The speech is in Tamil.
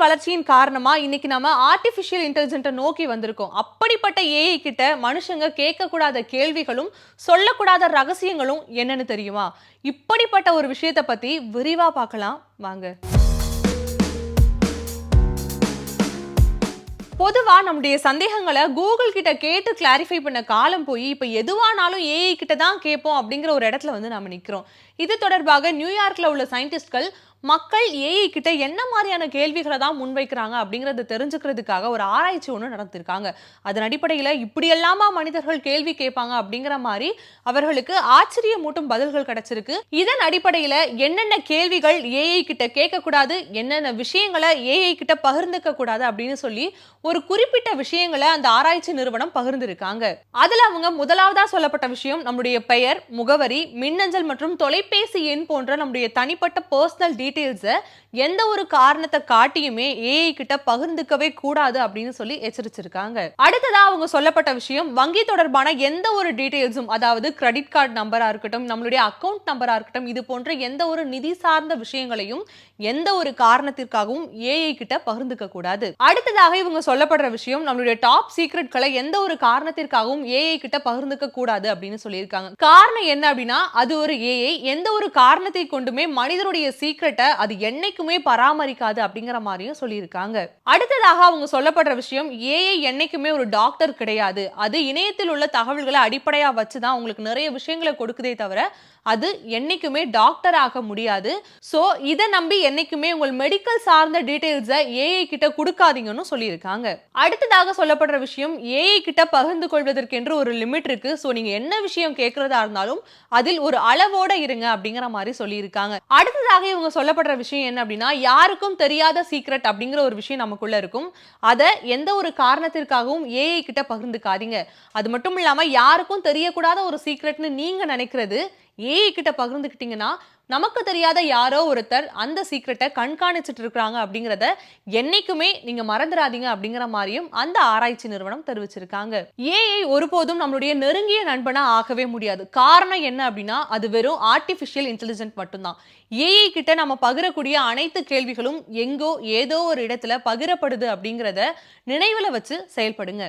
வளர்ச்சியின் காரணமா இன்னைக்கு நம்ம ஆர்டிஃபிஷியல் இன்டெலிஜென்ட்டை நோக்கி வந்திருக்கோம். அப்படிப்பட்ட ஏஐ கிட்ட மனுஷங்க கேட்கக்கூடாத கேள்விகளும் சொல்லக்கூடாத ரகசியங்களும் என்னன்னு தெரியுமா? இப்படிப்பட்ட ஒரு விஷயத்தை பத்தி விரிவா பார்க்கலாம். வாங்க. பொதுவாக நம்முடைய சந்தேகங்களை கூகுள் கிட்ட கேட்டு கிளாரிஃபை பண்ண காலம் போய் இப்போ எதுவானாலும் ஏஐ கிட்ட தான் கேட்போம் அப்படிங்கிற ஒரு இடத்துல வந்து நம்ம நிற்கிறோம் இது தொடர்பாக நியூயார்க்கில் உள்ள சயின்டிஸ்ட்கள் மக்கள் ஏஐ கிட்ட என்ன மாதிரியான கேள்விகளை தான் முன்வைக்கிறாங்க அப்படிங்கிறத தெரிஞ்சுக்கிறதுக்காக ஒரு ஆராய்ச்சி ஒன்று நடத்திருக்காங்க. அதன் அடிப்படையில் இப்படியெல்லாமா மனிதர்கள் கேள்வி கேட்பாங்க அப்படிங்கிற மாதிரி அவர்களுக்கு ஆச்சரியமூட்டும் பதில்கள் கிடைச்சிருக்கு. இதன் அடிப்படையில் என்னென்ன கேள்விகள் ஏஐ கிட்ட கேட்கக்கூடாது என்னென்ன விஷயங்களை ஏஐ கிட்ட பகிர்ந்துக்க கூடாது அப்படின்னு சொல்லி ஒரு குறிப்பிட்ட விஷயங்களை அந்த ஆராய்ச்சி நிறுவனம் பகிர்ந்திருக்காங்க. அதில் அவங்க முதலாவதா சொல்லப்பட்ட விஷயம் நம்முடைய பெயர் முகவரி மின்னஞ்சல் மற்றும் தொலைபேசி எண் போன்ற நம்முடைய தனிப்பட்ட பர்சனல் டீ டீட்டெயில்ஸை எந்த ஒரு காரணத்தை காட்டியுமே ஏஐ கிட்ட பகிர்ந்துக்கவே கூடாது அப்படின்னு சொல்லி எச்சரிச்சிருக்காங்க. அடுத்ததா அவங்க சொல்லப்பட்ட விஷயம் வங்கி தொடர்பான எந்த ஒரு டீட்டெயில்ஸும் அதாவது கிரெடிட் கார்டு நம்பரா இருக்கட்டும் நம்மளுடைய அக்கௌண்ட் நம்பரா இருக்கட்டும் இது போன்ற எந்த ஒரு நிதி சார்ந்த விஷயங்களையும் எந்த ஒரு காரணத்திற்காகவும் ஏஐ கிட்ட பகிர்ந்துக்க கூடாது. அடுத்ததாக இவங்க சொல்லப்படுற விஷயம் நம்மளுடைய டாப் சீக்ரெட்களை எந்த ஒரு காரணத்திற்காகவும் ஏஐ கிட்ட பகிர்ந்துக்க கூடாது அப்படின்னு சொல்லியிருக்காங்க. காரணம் என்ன அப்படின்னா அது ஒரு ஏஐ எந்த ஒரு காரணத்தை கொண்டுமே மனிதருடைய சீக்ரெட்டை அது என்னைக்குமே பராமரிக்காது அப்படிங்கிற மாதிரியும் சொல்லியிருக்காங்க. அடுத்ததாக அவங்க சொல்லப்படுற விஷயம் ஏஐ என்னைக்குமே ஒரு டாக்டர் கிடையாது. அது இணையத்தில் உள்ள தகவல்களை அடிப்படையா வச்சுதான் உங்களுக்கு நிறைய விஷயங்களை கொடுக்குதே தவிர அது என்னைக்குமே டாக்டர் ஆக முடியாது. ஸோ இதை நம்பி என்னைக்குமே உங்கள் மெடிக்கல் சார்ந்த டீட்டெயில்ஸை ஏஐ கிட்ட கொடுக்காதீங்கன்னு சொல்லியிருக்காங்க. அடுத்ததாக சொல்லப்படுற விஷயம் ஏஐ கிட்ட பகிர்ந்து கொள்வதற்கென்று ஒரு லிமிட் இருக்கு. ஸோ நீங்க என்ன விஷயம் கேட்கறதா இருந்தாலும் அதில் ஒரு அளவோட இருங்க அப்படிங்கிற மாதிரி சொல்லியிருக்காங்க. அடுத்ததாக இவங்க சொல்லப்படுற விஷயம் என்ன அப்படின்னா யாருக்கும் தெரியாத சீக்ரெட் அப்படிங்கிற ஒரு விஷயம் நமக்குள்ள இருக்கும். அதை எந்த ஒரு காரணத்திற்காகவும் ஏஐ கிட்ட பகிர்ந்துக்காதீங்க. அது மட்டும் இல்லாம யாருக்கும் தெரியக்கூடாத ஒரு சீக்ரெட்னு நீங்க நினைக்கிறது ஏஐ கிட்ட பகிர்ந்துக்கிட்டிங்கன்னா நமக்கு தெரியாத யாரோ ஒருத்தர் அந்த சீக்ரெட்டை கண்காணிச்சிட்டு இருக்கிறாங்க அப்படிங்கிறத என்னைக்குமே நீங்கள் மறந்துடாதீங்க அப்படிங்கிற மாதிரியும் அந்த ஆராய்ச்சி நிறுவனம் தெரிவிச்சிருக்காங்க. ஏஐ ஒருபோதும் நம்மளுடைய நெருங்கிய நண்பனாக ஆகவே முடியாது. காரணம் என்ன அப்படின்னா அது வெறும் ஆர்டிஃபிஷியல் இன்டெலிஜென்ட் மட்டும்தான். ஏஐ கிட்ட நம்ம பகிரக்கூடிய அனைத்து கேள்விகளும் எங்கோ ஏதோ ஒரு இடத்துல பகிரப்படுது அப்படிங்கிறத நினைவில் வச்சு செயல்படுங்க.